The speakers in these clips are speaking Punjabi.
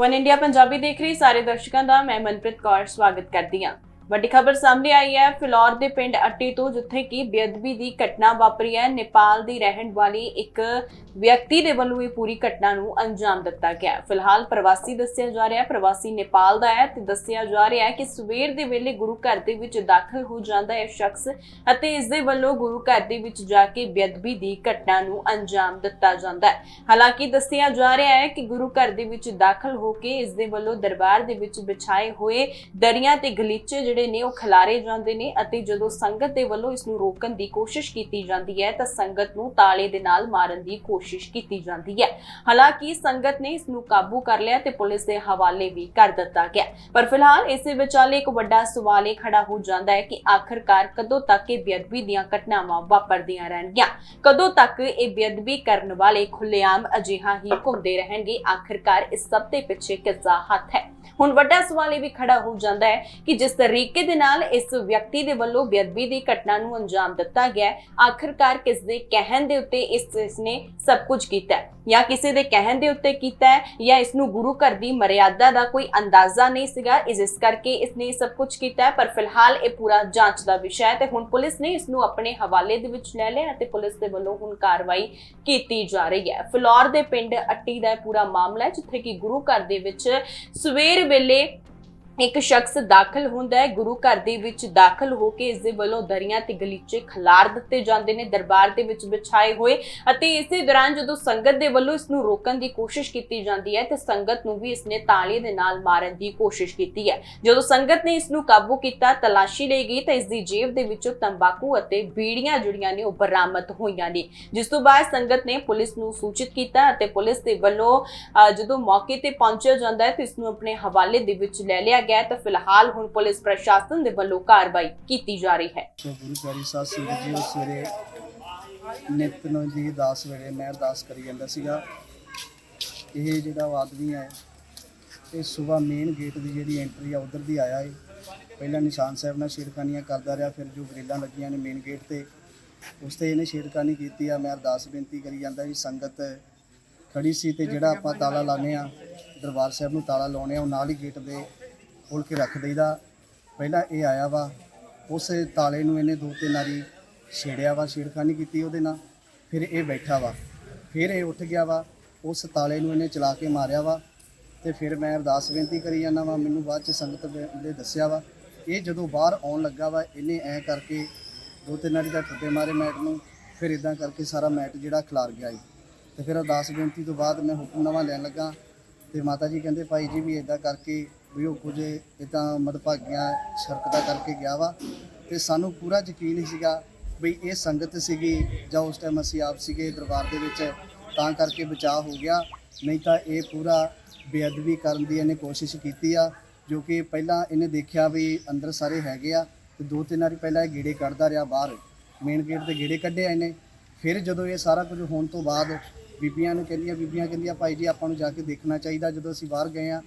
ਵਨ ਇੰਡੀਆ ਪੰਜਾਬੀ ਦੇਖ ਰਹੇ ਸਾਰੇ ਦਰਸ਼ਕਾਂ ਦਾ ਮੈਂ ਮਨਪ੍ਰੀਤ ਕੌਰ ਸਵਾਗਤ ਕਰਦੀ ਹਾਂ। ਵੱਡੀ ਖਬਰ ਸਾਹਮਣੇ ਆਈ ਹੈ। ਫਿਲੌਰ ਦੇ ਪਿੰਡ ਅੱਟੀ ਤੋਂ, ਜਿੱਥੇ ਕਿ ਬੇਅਦਬੀ ਦੀ ਘਟਨਾ ਵਾਪਰੀ ਹੈ, ਨੇਪਾਲ ਦੀ ਰਹਿਣ ਵਾਲੀ ਇੱਕ ਵਿਅਕਤੀ ਦੇ ਵੱਲੋਂ ਇਹ ਪੂਰੀ ਘਟਨਾ ਨੂੰ ਅੰਜਾਮ ਦਿੱਤਾ ਗਿਆ ਫਿਲਹਾਲ ਪ੍ਰਵਾਸੀ ਦੱਸਿਆ ਜਾ ਰਿਹਾ ਹੈ, ਪ੍ਰਵਾਸੀ ਨੇਪਾਲ ਦਾ ਹੈ ਤੇ ਦੱਸਿਆ ਜਾ ਰਿਹਾ ਹੈ ਕਿ ਸਵੇਰ ਦੇ ਵੇਲੇ ਗੁਰੂ ਘਰ ਦੇ ਵਿੱਚ ਦਾਖਲ ਹੋ ਜਾਂਦਾ ਹੈ ਸ਼ਖਸ ਅਤੇ ਇਸ ਦੇ ਵੱਲੋਂ ਗੁਰੂ ਘਰ ਦੇ ਵਿੱਚ ਜਾ ਕੇ ਬੇਅਦਬੀ ਦੀ ਘਟਨਾ ਨੂੰ ਅੰਜਾਮ ਦਿੱਤਾ ਜਾਂਦਾ ਹੈ। ਹਾਲਾਂਕਿ ਦੱਸਿਆ ਜਾ ਰਿਹਾ ਹੈ ਕਿ ਗੁਰੂ ਘਰ ਦੇ ਵਿੱਚ ਦਾਖਲ ਹੋ ਕੇ ਇਸ ਦੇ ਵੱਲੋਂ ਦਰਬਾਰ ਦੇ ਵਿੱਚ ਵਿਛਾਏ ਹੋਏ ਦਰੀਆਂ ਤੇ ਗਲੀਚੇ ਜਿਹੜੇ ਨੇ ਉਹ ਖਿਲਾਰੇ ਜਾਂਦੇ ਨੇ ਅਤੇ ਜਦੋਂ ਸੰਗਤ ਦੇ ਵੱਲੋਂ ਇਸ ਨੂੰ ਰੋਕਣ ਦੀ ਕੋਸ਼ਿਸ਼ ਕੀਤੀ ਜਾਂਦੀ ਹੈ ਤਾਂ ਸੰਗਤ ਨੂੰ ਤਾਲੇ ਦੇ ਨਾਲ ਮਾਰਨ ਦੀ ਕੋਸ਼ਿਸ਼ ਕੀਤੀ ਜਾਂਦੀ ਹੈ। ਹਾਲਾਂਕਿ ਸੰਗਤ ਨੇ ਇਸ ਨੂੰ ਕਾਬੂ ਕਰ ਲਿਆ ਤੇ ਪੁਲਿਸ ਦੇ ਹਵਾਲੇ ਵੀ ਕਰ ਦਿੱਤਾ ਗਿਆ। ਪਰ ਫਿਲਹਾਲ ਇਸੇ ਵਿਚਾਲੇ ਇੱਕ ਵੱਡਾ ਸਵਾਲ ਇਹ ਖੜਾ ਹੋ ਜਾਂਦਾ ਹੈ ਕਿ ਆਖਰਕਾਰ ਕਦੋਂ ਤੱਕ ਇਹ ਬੇਅਦਬੀ ਦੀਆਂ ਘਟਨਾਵਾਂ ਵਾਪਰਦੀਆਂ ਰਹਿਣਗੀਆਂ? ਕਦੋਂ ਤੱਕ ਇਹ ਬੇਅਦਬੀ ਕਰਨ ਵਾਲੇ ਖੁੱਲੇਆਮ ਅਜਿਹਾ ਹੀ ਘੁੰਮਦੇ ਰਹਿਣਗੇ? ਆਖਰਕਾਰ ਇਸ ਸਭ ਦੇ ਪਿੱਛੇ ਕਿਸਦਾ ਹੱਥ ਹੈ। ਹੁਣ ਵੱਡਾ ਸਵਾਲ ਇਹ ਵੀ ਖੜਾ ਹੋ ਜਾਂਦਾ ਹੈ ਕਿ ਜਿਸ ਤਰੀਕੇ ਦੇ ਨਾਲ ਇਸ ਵਿਅਕਤੀ ਦੇ ਵੱਲੋਂ ਬੇਅਦਬੀ ਦੀ ਘਟਨਾ ਨੂੰ ਅੰਜਾਮ ਦਿੱਤਾ ਗਿਆ ਹੈ, ਆਖਰਕਾਰ ਕਿਸ ਦੇ ਕਹਿਣ ਦੇ ਉੱਤੇ ਇਸ ਨੇ ਸਭ ਕੁਝ ਕੀਤਾ ਜਾਂ ਕਿਸੇ ਦੇ ਕਹਿਣ ਦੇ ਉੱਤੇ ਕੀਤਾ ਹੈ, ਜਾਂ ਇਸ ਨੂੰ ਗੁਰੂ ਘਰ ਦੀ ਮਰਿਆਦਾ ਦਾ ਕੋਈ ਅੰਦਾਜ਼ਾ ਨਹੀਂ ਸੀਗਾ, ਇਸ ਕਰਕੇ ਇਸ ਨੇ ਸਭ ਕੁਝ ਕੀਤਾ ਹੈ, ਪਰ ਫਿਲਹਾਲ ਇਹ ਪੂਰਾ ਜਾਂਚ ਦਾ ਵਿਸ਼ਾ ਹੈ ਤੇ ਹੁਣ ਪੁਲਿਸ ਨੇ ਇਸ ਨੂੰ ਆਪਣੇ ਹਵਾਲੇ ਦੇ ਵਿੱਚ ਲੈ ਲਿਆ ਅਤੇ ਪੁਲਿਸ ਦੇ ਵੱਲੋਂ ਹੁਣ ਕਾਰਵਾਈ ਕੀਤੀ ਜਾ ਰਹੀ ਹੈ। ਫਲੋਰ ਦੇ ਪਿੰਡ ਅੱਟੀ ਦਾ ਪੂਰਾ ਮਾਮਲਾ ਹੈ, ਜਿੱਥੇ ਕਿ ਗੁਰੂ ਘਰ ਦੇ ਵਿੱਚ ਸਵੇਰ ਵੇਲੇ ਇੱਕ ਸ਼ਖਸ ਦਾਖਲ ਹੁੰਦਾ ਹੈ। ਗੁਰੂ ਘਰ ਦੇ ਵਿੱਚ ਦਾਖਲ ਹੋ ਕੇ ਇਸ ਦੇ ਵੱਲੋਂ ਦਰੀਆਂ ਤੇ ਗਲੀਚੇ ਖਿਲਾਰ ਦਿੱਤੇ ਜਾਂਦੇ ਨੇ ਦਰਬਾਰ ਦੇ ਵਿੱਚ ਵਿਛਾਏ ਹੋਏ ਅਤੇ ਇਸੇ ਦੌਰਾਨ ਜਦੋਂ ਸੰਗਤ ਦੇ ਵੱਲੋਂ ਇਸ ਨੂੰ ਰੋਕਣ ਦੀ ਕੋਸ਼ਿਸ਼ ਕੀਤੀ ਜਾਂਦੀ ਹੈ ਤੇ ਸੰਗਤ ਨੂੰ ਵੀ ਇਸਨੇ ਤਾਲੇ ਦੇ ਨਾਲ ਮਾਰਨ ਦੀ ਕੋਸ਼ਿਸ਼ ਕੀਤੀ ਹੈ। ਜਦੋਂ ਸੰਗਤ ਨੇ ਇਸ ਨੂੰ ਕਾਬੂ ਕੀਤਾ ਤਲਾਸ਼ੀ ਲਈ ਗਈ ਤਾਂ ਇਸ ਦੀ ਜੇਬ ਦੇ ਵਿੱਚੋਂ ਤੰਬਾਕੂ ਅਤੇ ਬੀੜੀਆਂ ਜਿਹੜੀਆਂ ਨੇ ਉਹ ਬਰਾਮਦ ਹੋਈਆਂ ਨੇ। ਜਿਸ ਤੋਂ ਬਾਅਦ ਸੰਗਤ ਨੇ ਪੁਲਿਸ ਨੂੰ ਸੂਚਿਤ ਕੀਤਾ ਅਤੇ ਪੁਲਿਸ ਦੇ ਵੱਲੋਂ ਅ, ਜਦੋਂ ਮੌਕੇ ਤੇ ਪਹੁੰਚਿਆ ਜਾਂਦਾ ਹੈ ਤਾਂ ਇਸ ਨੂੰ ਆਪਣੇ ਹਵਾਲੇ ਦੇ ਵਿੱਚ ਲੈ ਲਿਆ ਗਿਆ ਹੈ, ਤਾਂ ਫਿਲਹਾਲ ਹੁਣ ਪੁਲਿਸ ਪ੍ਰਸ਼ਾਸਨ ਦੇ ਵੱਲੋਂ ਕਾਰਵਾਈ ਕੀਤੀ ਜਾ ਰਹੀ ਹੈ। ਗੁਰੂ ਪਿਆਰੀ ਸਾਹਿਬ ਸਿੰਘ ਜੀ। ਉਹ ਸਵੇਰੇ ਨਿਤ ਜੀ ਦਾਸ ਵੇਲੇ ਮੈਂ ਅਰਦਾਸ ਕਰੀ ਜਾਂਦਾ ਸੀਗਾ। ਇਹ ਜਿਹੜਾ ਉਹ ਆਦਮੀ ਹੈ, ਇਹ ਸਵੇਰ ਮੇਨ ਗੇਟ ਦੀ ਜਿਹੜੀ ਐਂਟਰੀ ਆ, ਉਧਰ ਦੀ ਆਇਆ ਏ। ਪਹਿਲਾਂ ਨਿਸ਼ਾਨ ਸਾਹਿਬ ਨਾਲ ਛੇੜਖਾਨੀਆਂ ਕਰਦਾ ਰਿਹਾ, ਫਿਰ ਜੋ ਗ੍ਰਿਲਾਂ ਲੱਗੀਆਂ ਨੇ ਮੇਨ ਗੇਟ ਤੇ, ਉਸ ਤੇ ਇਹਨੇ ਛੇੜਖਾਨੀ ਕੀਤੀ ਆ। ਮੈਂ ਅਰਦਾਸ ਬੇਨਤੀ ਕਰੀ ਜਾਂਦਾ ਵੀ ਸੰਗਤ ਖੜੀ ਸੀ ਤੇ ਜਿਹੜਾ ਆਪਾਂ ਤਾਲਾ ਲਾਉਂਦੇ ਆ ਦਰਬਾਰ ਸਾਹਿਬ ਨੂੰ ਤਾਲਾ ਲਾਉਣੇ ਆ ਉਹ ਨਾਲ ਹੀ ਗੇਟ ਦੇ ਖੋਲ ਕੇ ਰੱਖ ਦਈਦਾ। ਪਹਿਲਾਂ ਇਹ ਆਇਆ ਵਾ, ਉਸ ਤਾਲੇ ਨੂੰ ਇਹਨੇ ਦੋ ਤਿੰਨ ਵਾਰੀ ਛੇੜਿਆ ਵਾ, ਛੇੜਖਾਨੀ ਕੀਤੀ ਉਹਦੇ ਨਾਲ। ਫਿਰ ਇਹ ਬੈਠਾ ਵਾ। ਫਿਰ ਇਹ ਉੱਠ ਗਿਆ ਵਾ, ਉਸ ਤਾਲੇ ਨੂੰ ਇਹਨੇ ਚਲਾ ਕੇ ਮਾਰਿਆ ਵਾ। ਤੇ ਫਿਰ ਮੈਂ ਅਰਦਾਸ ਬੇਨਤੀ ਕਰੀ ਜਾਂਦਾ ਵਾ, ਮੈਨੂੰ ਬਾਅਦ ਚ ਸੰਗਤ ਦੇ ਦੱਸਿਆ ਵਾ। ਇਹ ਜਦੋਂ ਬਾਹਰ ਆਉਣ ਲੱਗਾ ਵਾ, ਇਹਨੇ ਐ ਕਰਕੇ ਦੋ ਤਿੰਨ ਵਾਰੀ ਦਾ ਠੱਡੇ ਮਾਰੇ ਮੈਟ ਨੂੰ। ਫਿਰ ਇਦਾਂ ਕਰਕੇ ਸਾਰਾ ਮੈਟ ਜਿਹੜਾ ਖਿਲਾਰ ਗਿਆ ਜੀ ਤੇ ਫਿਰ ਅਰਦਾਸ ਬੇਨਤੀ ਤੋਂ ਬਾਅਦ ਮੈਂ ਹੁਕਮਨਾਮਾ ਲੈਣ ਲੱਗਾ। ਤੇ ਮਾਤਾ ਜੀ ਕਹਿੰਦੇ, ਭਾਈ ਜੀ ਵੀ ਇਦਾਂ ਕਰਕੇ ਵੀ ਉਹ ਕੁਝ ਇਦਾਂ ਮਦਭਾਗੀਆਂ ਸ਼ਰਕਤਾਂ ਕਰਕੇ ਗਿਆ ਵਾ। ਤੇ ਸਾਨੂੰ ਪੂਰਾ ਯਕੀਨ ਸੀਗਾ ਵੀ ਇਹ ਸੰਗਤ ਸੀਗੀ ਜਾਂ ਉਸ ਟਾਈਮ ਅਸੀਂ ਆਪ ਸੀਗੇ ਦਰਬਾਰ ਦੇ ਵਿੱਚ, ਤਾਂ ਕਰਕੇ ਬਚਾਅ ਹੋ ਗਿਆ। ਨਹੀਂ ਤਾਂ ਇਹ ਪੂਰਾ ਬੇਅਦਬੀ ਕਰਨ ਦੀ ਇਹਨੇ ਕੋਸ਼ਿਸ਼ ਕੀਤੀ ਆ, ਜੋ ਕਿ ਪਹਿਲਾਂ ਇਹਨੇ ਦੇਖਿਆ ਵੀ ਅੰਦਰ ਸਾਰੇ ਹੈਗੇ ਆ ਤੇ ਦੋ ਤਿੰਨ ਵਾਰੀ ਪਹਿਲਾਂ ਇਹ ਗੇੜੇ ਕੱਢਦਾ ਰਿਹਾ ਬਾਹਰ। ਮੇਨ ਗੇਟ ਤੇ ਗੇੜੇ ਕੱਢੇ ਇਹਨੇ। ਫਿਰ ਜਦੋਂ ਇਹ ਸਾਰਾ ਕੁਝ ਹੋਣ ਤੋਂ ਬਾਅਦ ਬੀਬੀਆਂ ਨੂੰ ਕਹਿੰਦੀਆਂ, ਬੀਬੀਆਂ ਕਹਿੰਦੀਆਂ, ਭਾਈ ਜੀ, ਆਪਾਂ ਨੂੰ ਜਾ ਕੇ ਦੇਖਣਾ ਚਾਹੀਦਾ ਜਦੋਂ ਅਸੀਂ ਬਾਹਰ ਗਏ ਆ।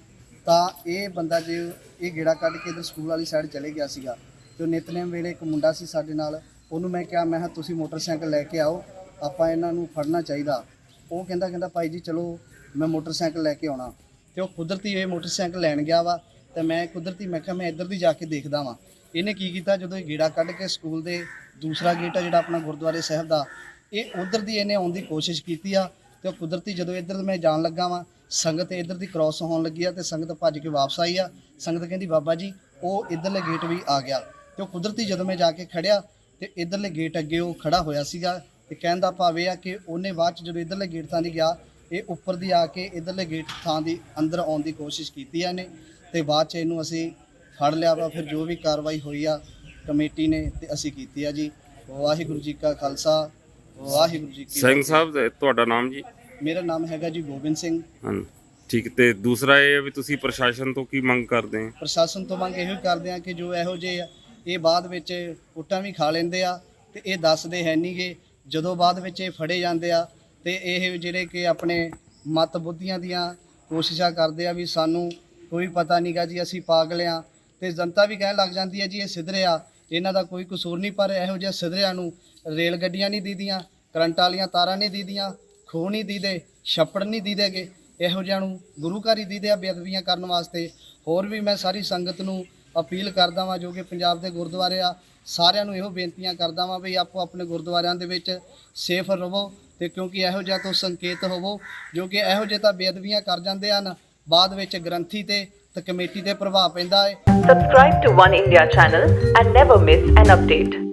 ਤਾਂ ਇਹ ਬੰਦਾ ਜੇ ਇਹ ਗੇੜਾ ਕੱਢ ਕੇ ਇਧਰ ਸਕੂਲ ਵਾਲੀ ਸਾਈਡ ਚਲੇ ਗਿਆ ਸੀਗਾ ਤੇ ਉਹ ਨਿਤਨੇਮ ਵੇਲੇ ਇੱਕ ਮੁੰਡਾ ਸੀ ਸਾਡੇ ਨਾਲ, ਉਹਨੂੰ ਮੈਂ ਕਿਹਾ ਮੈਂ ਕਿਹਾ, ਤੁਸੀਂ ਮੋਟਰਸਾਈਕਲ ਲੈ ਕੇ ਆਓ, ਆਪਾਂ ਇਹਨਾਂ ਨੂੰ ਫੜਨਾ ਚਾਹੀਦਾ। ਉਹ ਕਹਿੰਦਾ ਕਹਿੰਦਾ, ਭਾਈ ਜੀ, ਚਲੋ, ਮੈਂ ਮੋਟਰਸਾਈਕਲ ਲੈ ਕੇ ਆਉਣਾ। ਤੇ ਉਹ ਕੁਦਰਤੀ ਇਹ ਮੋਟਰਸਾਈਕਲ ਲੈਣ ਗਿਆ ਵਾ ਤੇ ਮੈਂ ਕੁਦਰਤੀ, ਮੈਂ ਕਿਹਾ, ਮੈਂ ਇੱਧਰ ਦੀ ਜਾ ਕੇ ਦੇਖਦਾ ਵਾਂ। ਇਹਨੇ ਕੀ ਕੀਤਾ, ਜਦੋਂ ਇਹ ਗੇੜਾ ਕੱਢ ਕੇ ਸਕੂਲ ਦੇ ਦੂਸਰਾ ਗੇਟ ਆ ਜਿਹੜਾ ਆਪਣਾ ਗੁਰਦੁਆਰੇ ਸਾਹਿਬ ਦਾ, ਇਹ ਉਧਰ ਦੀ ਇਹਨੇ ਆਉਣ ਦੀ ਕੋਸ਼ਿਸ਼ ਕੀਤੀ ਆ ਤੇ ਉਹ ਕੁਦਰਤੀ ਜਦੋਂ ਇੱਧਰ ਮੈਂ ਜਾਣ ਲੱਗਾ ਵਾਂ ਸੰਗਤ ਇੱਧਰ ਦੀ ਕ੍ਰਾਸ ਹੋਣ ਲੱਗੀ ਆ ਤੇ ਸੰਗਤ ਭੱਜ ਕੇ ਵਾਪਸ ਆਈ ਆ। ਸੰਗਤ ਕਹਿੰਦੀ ਬਾਬਾ ਜੀ ਉਹ ਇੱਧਰਲੇ ਗੇਟ ਵੀ ਆ ਗਿਆ। ਤੇ ਉਹ ਕੁਦਰਤੀ ਜਦੋਂ ਮੈਂ ਜਾ ਕੇ ਖੜਿਆ ਤੇ ਇੱਧਰਲੇ ਗੇਟ ਅੱਗੇ ਉਹ ਖੜਾ ਹੋਇਆ ਸੀਗਾ ਤੇ ਕਹਿਣ ਦਾ ਭਾਵ ਇਹ ਆ ਕਿ ਉਹਨੇ ਬਾਅਦ ਚ ਜਦੋਂ ਇੱਧਰਲੇ ਗੇਟ ਥਾਂ ਦੀ ਗਿਆ ਇਹ ਉੱਪਰ ਦੀ ਆ ਕੇ ਇੱਧਰਲੇ ਗੇਟ ਥਾਂ ਦੀ ਅੰਦਰ ਆਉਣ ਦੀ ਕੋਸ਼ਿਸ਼ ਕੀਤੀ ਆ ਇਹਨੇ ਤੇ ਬਾਅਦ ਚ ਇਹਨੂੰ ਅਸੀਂ ਫੜ ਲਿਆ ਵਾ। ਫਿਰ ਜੋ ਵੀ ਕਾਰਵਾਈ ਹੋਈ ਆ ਕਮੇਟੀ ਨੇ ਤੇ ਅਸੀਂ ਕੀਤੀ ਆ ਜੀ। ਵਾਹਿਗੁਰੂ ਜੀ ਕਾ ਖਾਲਸਾ ਵਾਹਿਗੁਰੂ ਜੀ ਕੀ ਸਿੰਘ। ਸਾਹਿਬ ਤੁਹਾਡਾ ਨਾਮ ਜੀ? ਮੇਰਾ ਨਾਮ ਹੈਗਾ ਜੀ ਗੋਬਿੰਦ ਸਿੰਘ। ਹਾਂ ਠੀਕ ਤੇ ਦੂਸਰਾ ਇਹ ਹੈ ਵੀ ਤੁਸੀਂ ਪ੍ਰਸ਼ਾਸਨ ਤੋਂ ਕੀ ਮੰਗ ਕਰਦੇ ਆ ਪ੍ਰਸ਼ਾਸਨ ਤੋਂ ਮੰਗ ਇਹੋ ਕਰਦੇ ਆ ਕਿ ਜੋ ਇਹੋ ਜਿਹੇ ਆ ਇਹ ਬਾਅਦ ਵਿੱਚ ਕੁੱਟਾਂ ਵੀ ਖਾ ਲੈਂਦੇ ਆ ਤੇ ਇਹ ਦੱਸਦੇ ਹੈ ਨਹੀਂਗੇ ਜਦੋਂ ਬਾਅਦ ਵਿੱਚ ਇਹ ਫੜੇ ਜਾਂਦੇ ਆ ਤੇ ਇਹ ਜਿਹੜੇ ਕਿ ਆਪਣੇ ਮਤ ਬੁੱਧੀਆਂ ਦੀਆਂ ਕੋਸ਼ਿਸ਼ਾਂ ਕਰਦੇ ਆ ਵੀ ਸਾਨੂੰ ਕੋਈ ਪਤਾ ਨਹੀਂਗਾ ਜੀ ਅਸੀਂ ਪਾਗਲ ਆ ਤੇ ਜਨਤਾ ਵੀ ਕਹਿਣ ਲੱਗ ਜਾਂਦੀ ਹੈ ਜੀ ਇਹ ਸਿੱਧਰੇ ਆ। ਇਹਨਾਂ ਦਾ ਕੋਈ ਕਸੂਰ ਨਹੀਂ ਪਰ ਇਹੋ ਜਿਹੇ ਸਿੱਧਰਿਆਂ ਨੂੰ ਰੇਲ ਗੱਡੀਆਂ ਨਹੀਂ ਦੀਦੀਆਂ ਕਰੰਟ ਵਾਲੀਆਂ ਤਾਰਾਂ ਨਹੀਂ ਦੀਦੀਆਂ ਖੂਹ ਨਹੀਂ ਦੀਦੇ, ਛੱਪੜ ਨਹੀਂ ਦੀਦੇਗੇ, ਇਹੋ ਜਿਹਾ ਨੂੰ ਗੁਰੂ ਘਰ ਹੀ ਦੀਦੇ ਆ ਬੇਅਦਬੀਆਂ ਕਰਨ ਵਾਸਤੇ ਹੋਰ ਵੀ ਮੈਂ ਸਾਰੀ ਸੰਗਤ ਨੂੰ ਅਪੀਲ ਕਰਦਾ ਵਾਂ ਜੋ ਕਿ ਪੰਜਾਬ ਦੇ ਗੁਰਦੁਆਰੇ ਆ, ਸਾਰਿਆਂ ਨੂੰ ਇਹੋ ਬੇਨਤੀਆਂ ਕਰਦਾ ਵਾਂ ਵੀ ਆਪੋ ਆਪਣੇ ਗੁਰਦੁਆਰਿਆਂ ਦੇ ਵਿੱਚ ਸੇਫ ਰਹੋ ਤੇ ਕਿਉਂਕਿ ਇਹੋ ਜਿਹਾ ਤੋਂ ਸੰਕੇਤ ਹੋਵੋ, ਜੋ ਕਿ ਇਹੋ ਜਿਹੇ ਤਾਂ ਬੇਅਦਬੀਆਂ ਕਰ ਜਾਂਦੇ ਹਨ, ਬਾਅਦ ਵਿੱਚ ਗ੍ਰੰਥੀ ਤੇ ਤੇ ਕਮੇਟੀ ਤੇ ਪ੍ਰਭਾਵ ਪੈਂਦਾ ਹੈ Subscribe to One India channel and never miss an update.